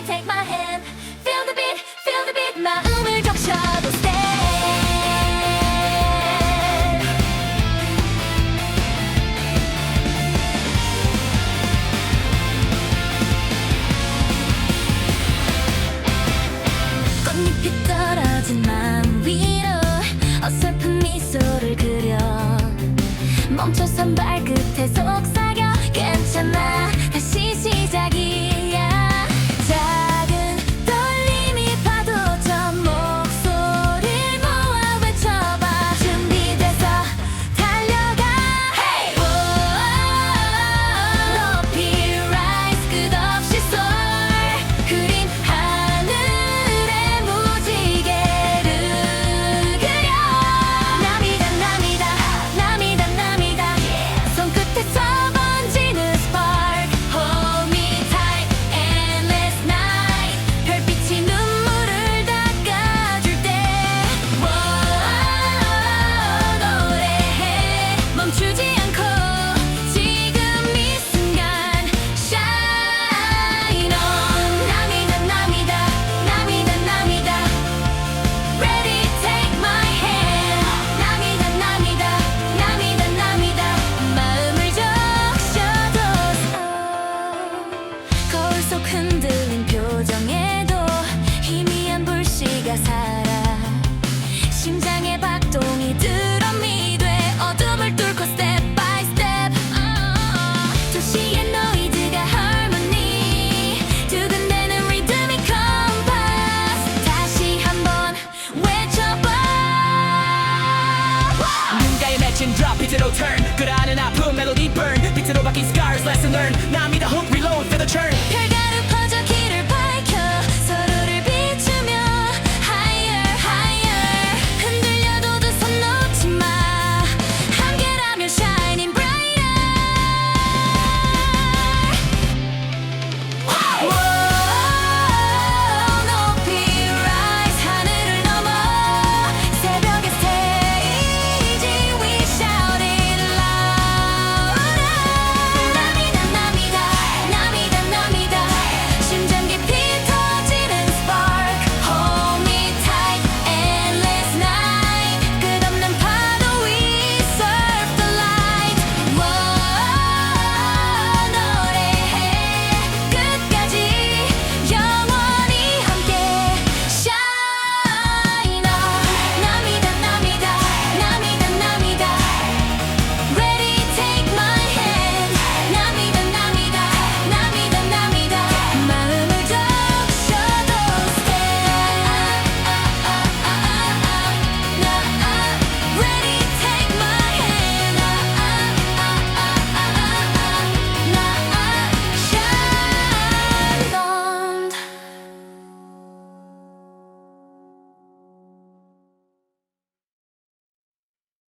baby take my hand Feel the beat feel the beat 마음을 적셔도 stand 꽃잎이 떨어진 마음 위로 어설픈 미소를 그려 멈춰선 발끝에 속삭여 괜찮아 Imagine drop, pizza no turn. Good on and up, boom, melody burn. Pizza to bucky scars, lesson learned. Now i me the hook, reload for the turn.